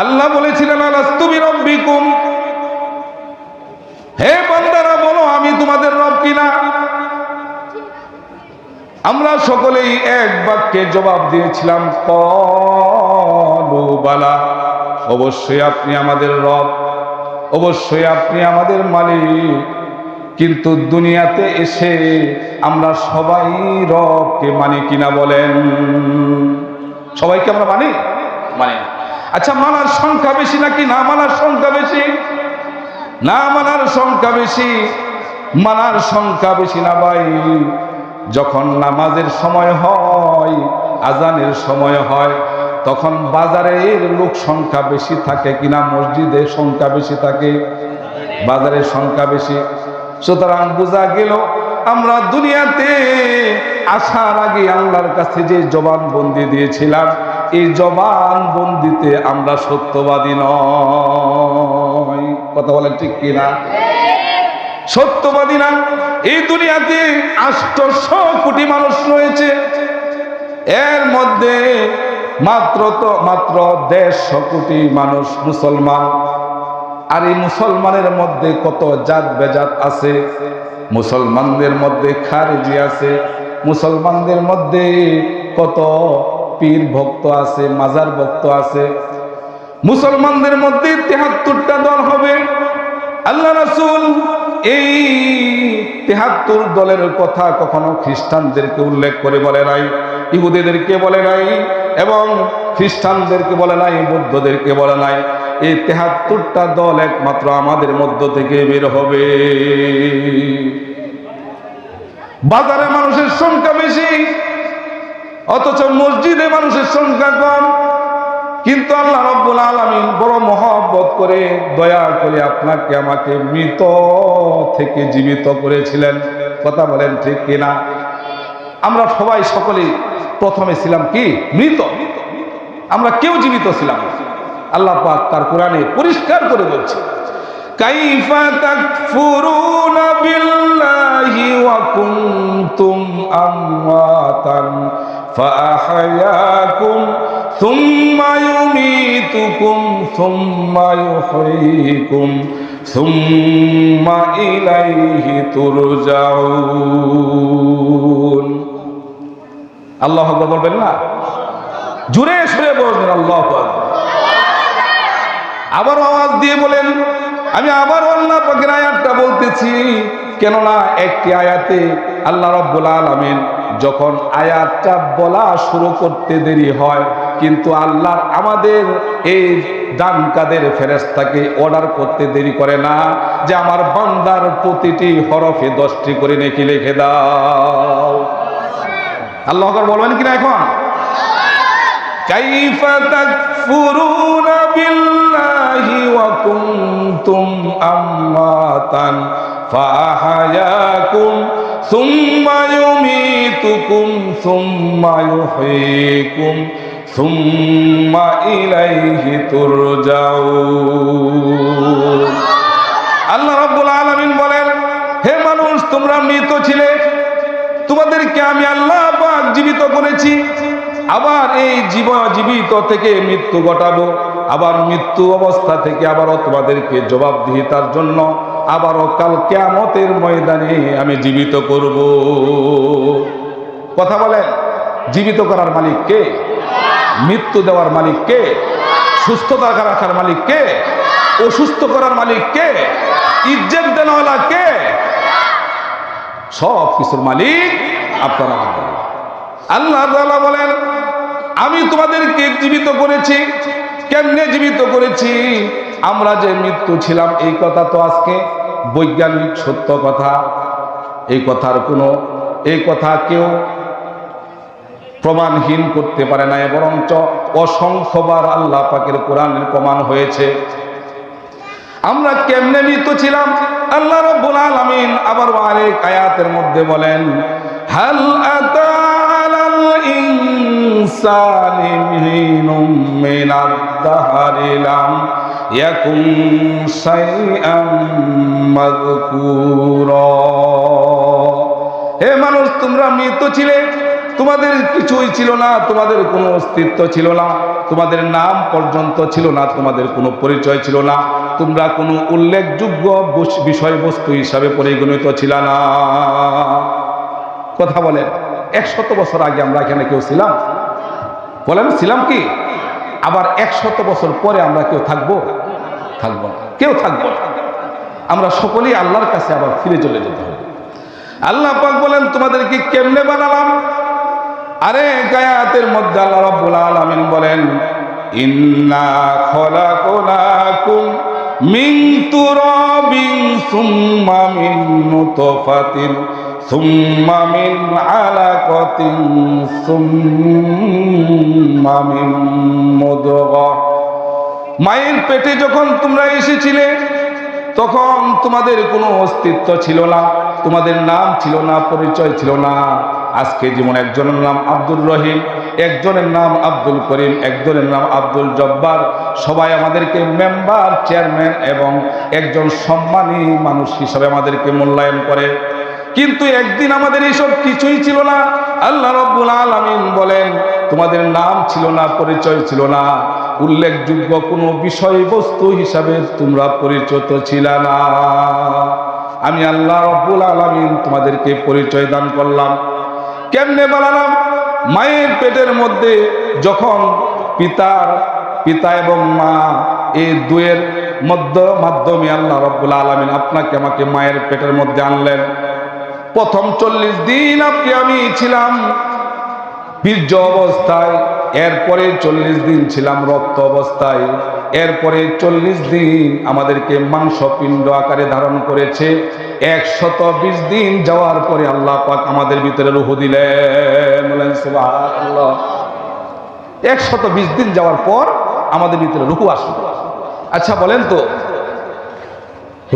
আল্লাহ বলেছিলেন আলাস্তুমি রব্বিকুম হে বান্দারা, বলো, আমি তোমাদের রব কিনা? আমরা সকলেই এক বাক্যে জবাব দিয়েছিলাম বালা, অবশ্যই আপনি আমাদের রব, অবশ্যই আপনি আমাদের মালিক। কিন্তু দুনিয়াতে এসে আমরা সবাই রবকে মানি কিনা বলেন। সবাইকে আমরা মানি? মানি না। আচ্ছা মানার সংখ্যা বেশি নাকি না মানার সংখ্যা বেশি? না মানার সংখ্যা বেশি, মানার সংখ্যা বেশি না ভাই। যখন নামাজের সময় হয়, আজানের সময় হয়, তখন বাজারের লোক সংখ্যা বেশি থাকে কিনা, মসজিদের সংখ্যা বেশি থাকে? বাজারের সংখ্যা বেশি। সুতরাং বোঝা গেল, আমরা দুনিয়াতে আসার আগে আল্লাহর কাছে যে জবানবন্দি দিয়েছিলাম এই জবানবন্দিতে আমরা সত্যবাদী নয় কথা বলেন ঠিক কিনা? সত্যবাদী না। এই দুনিয়াতে আষ্টশো কোটি মানুষ রয়েছে। এর মধ্যে মাত্র তো, মাত্র দেড়শো কোটি মানুষ মুসলমান। আর এই মুসলমানের মধ্যে কত জাত বেজাত আছে? মুসলমানদের মধ্যে খারেজি আছে। মুসলমানদের মধ্যে কত পীর ভক্ত আছে, মাজার ভক্ত আছে। মুসলমানদের মধ্যে তেহাত্তরটা দল হবে। আল্লাহ রাসূল এই তেহাত্তর দলের কথা কখনো খ্রিস্টানদেরকে উল্লেখ করে বলে নাই, ইহুদিদেরকে বলে নাই, এবং খ্রিস্টানদেরকে বলে নাই, বৌদ্ধদেরকে বলে নাই। এই তেহাত্তরটা দল একমাত্র আমাদের মধ্য থেকে বের হবে। বাজারে মানুষের সংখ্যা বেশি অথচ মসজিদে মানুষের সংখ্যা কম। কিন্তু আল্লাহ রব্বুল আলমিন বড় মহব্বত করে, দয়া করে আপনাকে আমাকে মৃত থেকে জীবিত করেছিলেন। কথা বলেন ঠিক কিনা? আমরা সবাই সকলেই প্রথমে ছিলাম কি? মৃত। আমরা কেউ জীবিত ছিলাম আল্লাহ পাক তার কোরআনে পরিষ্কার করে বলছে, কাইফা فأحياكم ثم يميتكم ثم يحييكم ثم إليه ترجعون আল্লাহ আকবার বলবেন না জুড়ে সুরে বলবেন আল্লাহ আকবার আবার আওয়াজ দিয়ে বলেন আমি আবার আল্লাহ পাকের আয়াতটা বলতেছি কেননা একটি আয়াতে আল্লাহ রব্বুল আলামিন যখন আয়াতটা বলা শুরু করতে দেরি হয় কিন্তু আল্লাহ আমাদের এই ডান কাদের ফেরেস্তাকে অর্ডার করতে দেরি করে না যে আমার বান্দার প্রতিটি হরফে দশটি করে নেকি লিখে দাও আল্লাহ আকবার বলবেন কিনা এখন كيف تكفرون بالله وكنتم أمواتا فأحياكم ثم يميتكم ثم يحييكم ثم إليه ترجعون আল্লাহ রাব্বুল আলামিন বলেন হে মানুষ তোমরা মৃত ছিলে তোমাদেরকে আমি আল্লাহ পাক জীবিত করেছি আবার এই জীব জীবিত থেকে মৃত্যু ঘটাবো আবার মৃত্যু অবস্থা থেকে আবারও তোমাদেরকে জবাবদিহিতার জন্য আবারও কাল কেয়ামতের ময়দানে আমি জীবিত করব। কথা বলেন, জীবিত করার মালিক কে? মৃত্যু দেওয়ার মালিক কে? সুস্থতা রাখার মালিক কে? অসুস্থ করার মালিক কে? ইজ্জত দেনওয়ালা কে? সব কিছুর মালিক আপনারা আল্লাহ বলেন, আমি তোমাদেরকে জীবিত করেছি। কেমনে জীবিত করেছি? আমরা যে মৃত্যু ছিলাম, এই কথা তো আজকে বৈজ্ঞানিক সত্য কথা। এই কথার কোনো, এই কথা কেউ প্রমাণহীন করতে পারে না বরঞ্চ অসংখ্যবার আল্লাহ পাকের কোরআনের প্রমাণ হয়েছে। আমরা কেমনে মৃত ছিলাম? আল্লাহ রাব্বুল আলামিন আবার আরেক আয়াতের মধ্যে বলেন, হাল আতা আলাল ইনসানি হিনুম মিনাদ দাহরি ইয়াকুন শাইআম মাযকুরা। হে মানুষ, তোমরা মৃত ছিলে, তোমাদের কিছুই ছিল না, তোমাদের কোনো অস্তিত্ব ছিল না, তোমাদের নাম পর্যন্ত ছিল না, তোমাদের কোনো পরিচয় ছিল না, তোমরা কোনো উল্লেখযোগ্য বিষয়বস্তু হিসাবে পরিগণিত ছিল না। কথা বলেন, একশত বছর আগে আমরা এখানে কেউ ছিলাম? বলেন, ছিলাম কি? আবার একশত বছর পরে আমরা কেউ থাকব? থাকব না। কেউ থাকব না। আমরা সকলেই আল্লাহর কাছে আবার ফিরে চলে যেতে হবে। আল্লাহ পাক বলেন, তোমাদেরকে কেমনে বানালাম? আরে গায়াতের মধ্যে আল্লাহ রাব্বুল আলামিন বলেন, ইন্না খলাকনাকুম মিন তুরাবিন সুম্মা মিন নুতফাতিন, সুম্মা মিন আলাকাতিন, সুম্মা মিন মুদগাহ মায়ের পেটে যখন তোমরা এসেছিলে, তখন তোমাদের কোনো অস্তিত্ব ছিল না, তোমাদের নাম ছিল না, পরিচয় ছিল না। আজকে যেমন একজনের নাম আব্দুর রহিম, একজনের নাম আব্দুল করিম, একজনের নাম আব্দুল জব্বার, সবাই আমাদেরকে মেম্বার চেয়ারম্যান এবং একজন সম্মানী মানুষ হিসাবে আমাদেরকে মূল্যায়ন করে। কিন্তু একদিন আমাদের এইসব কিছুই ছিল না। আল্লাহ রব্বুল আলামিন বলেন, তোমাদের নাম ছিল না, পরিচয় ছিল না। উল্লেখযোগ্য কোনো বিষয়বস্তু হিসাবে তোমরা পরিচিত ছিল না। আমি আল্লাহ রব্বুল আলামিন তোমাদেরকে পরিচয় দান করলাম। কেমনে বানালাম? মায়ের পেটের মধ্যে যখন পিতার, পিতা এবং মা এই দুয়ের মধ্য মাধ্যমে আল্লাহ রব্বুল আলমিন আপনাকে আমাকে মায়ের পেটের মধ্যে আনলেন। প্রথম চল্লিশ দিন আপনি আমি ছিলাম। বীর্য অবস্থায়, এরপরে চল্লিশ দিন ছিলাম রক্ত অবস্থায়, এরপরে চল্লিশ দিন আমাদেরকে মাংসপিণ্ড আকারে ধারণ করেছে, একশত বিশ দিন যাওয়ার পরে আল্লাহ পাক আমাদের ভিতরে রুহ দিলেন একশত বিশ দিন যাওয়ার পর আমাদের ভিতরে রুহু আসলো। আচ্ছা বলেন তো,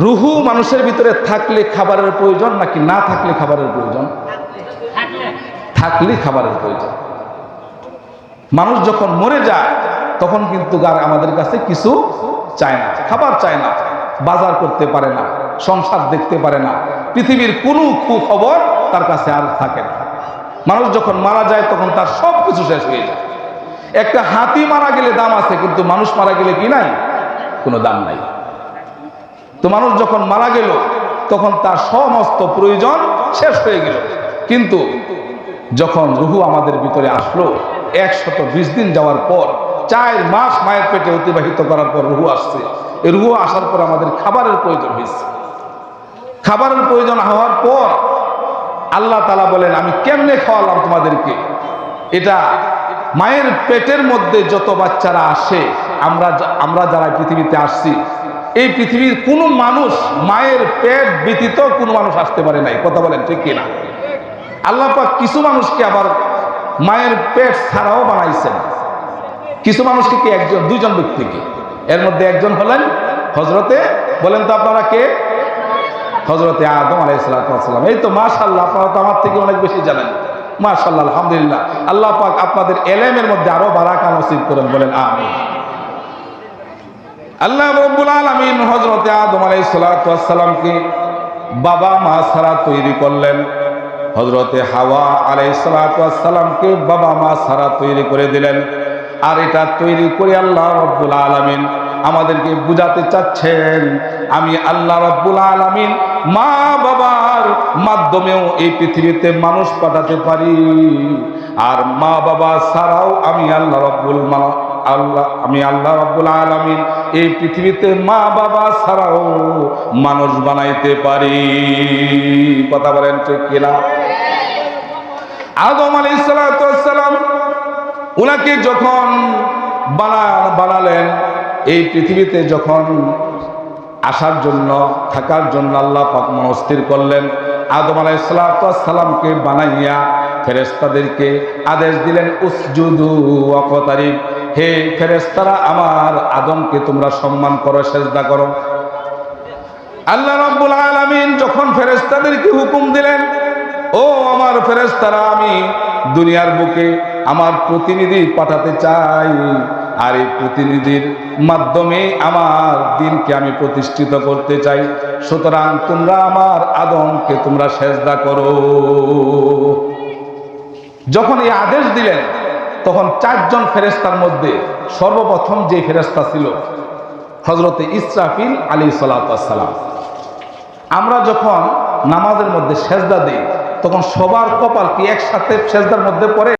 রুহু মানুষের ভিতরে থাকলে খাবারের প্রয়োজন নাকি না থাকলে খাবারের প্রয়োজন? থাকলে খাবারের প্রয়োজন। মানুষ যখন মরে যায়, তখন কিন্তু আমাদের কাছে কিছু চায় না। খাবার চায় না, বাজার করতে পারে না, সংসার দেখতে পারে না, পৃথিবীর কোনো খবর তার কাছে আর থাকে না। মানুষ যখন মারা যায়, তখন তার সব কিছু শেষ হয়ে যায়। একটা হাতি মারা গেলে দাম আছে, কিন্তু মানুষ মারা গেলে কি নাই? কোনো দাম নাই। তো মানুষ যখন মারা গেল, তখন তার সমস্ত প্রয়োজন শেষ হয়ে গেল। কিন্তু যখন রুহু আমাদের ভিতরে আসলো, একশত বিশ দিন যাওয়ার পর, চার মাস মায়ের পেটে অতিবাহিত করার পর রুহু আসছে। এই রুহু আসার পর আমাদের খাবারের প্রয়োজন হয়েছে। খাবারের প্রয়োজন হওয়ার পর আল্লাহ তালা বলেন, আমি কেমনে খাওয়ালাম তোমাদেরকে? এটা মায়ের পেটের মধ্যে যত বাচ্চারা আসে, আমরা আমরা যারা পৃথিবীতে আসছি, এই পৃথিবীর কোনো মানুষ মায়ের পেট ব্যতীত কোনো মানুষ আসতে পারে নাই। কথা বলেন ঠিক কিনা? আল্লাহ পাক কিছু মানুষকে আবার মায়ের পেট ছাড়াও বানাইছেন। কিছু মানুষকে কি একজন, দুইজন ব্যক্তিকে? এর মধ্যে একজন হলেন হজরতে বলেন তো আপনারা কে? হজরতে আদম আলাইসালাম এই তো মাশাল্লাহ আপনারা তো আমার থেকে অনেক বেশি জানেন। মাশাল্লাহ আলহামদুলিল্লাহ। আল্লাহ পাক আপনাদের এলেমের মধ্যে আরও বারাকা নসিব করেন, বলেন আমি আল্লাহ রব্বুল আলমিন হজরতে আদম আলাইসালামকে বাবা মা ছাড়া তৈরি করলেন। হজরতে হাওয়া আলাইসালামকে বাবা মা সারা তৈরি করে দিলেন। আর এটা তৈরি করে আল্লাহ রব্বুল আলমিন আমাদেরকে বুঝাতে চাচ্ছেন, আমি আল্লাহ রব্বুল আলমিন মা বাবার মাধ্যমেও এই পৃথিবীতে মানুষ পাঠাতে পারি। আর মা বাবা ছাড়াও আমি আল্লাহ রব্বুল মালা আল্লাহ, আমি আল্লাহ রাব্বুল আলামিন এই পৃথিবীতে মা বাবা ছাড়াও মানুষ বানাইতে পারি। কথা বলেন ঠিক কিনা? আদম আলাইহিস সালাম উনাকে যখন বানা, বানালেন, এই পৃথিবীতে যখন আসার জন্য, থাকার জন্য আল্লাহ পাক মনস্থির করলেন, আদম আলাইসালামকে বানাইয়া ফেরেস্তাদেরকে আদেশ দিলেন, উসজুদু অকতারিফ হে ফেরেস্তারা আমার আদমকে তোমরা সম্মান করো, সেজদা করো। আল্লাহ রাব্বুল আলামিন যখন ফেরেস্তাদেরকে হুকুম দিলেন, ও আমার ফেরেস্তারা আমি দুনিয়ার বুকে আমার প্রতিনিধি পাঠাতে চাই, আর এই প্রতিনিধির মাধ্যমে আমার দিনকে আমি প্রতিষ্ঠিত করতে চাই। সুতরাং তোমরা আমার আদমকে তোমরা সেজদা করো। যখন এই আদেশ দিলেন তখন চারজন ফেরেস্তার মধ্যে সর্বপ্রথম যে ফেরেস্তা ছিল হজরতে ইসরাফিল আলী সালাম। আমরা যখন নামাজের মধ্যে সেজদা দিই, তখন সবার কপাল কি একসাথে সেজদার মধ্যে পড়ে?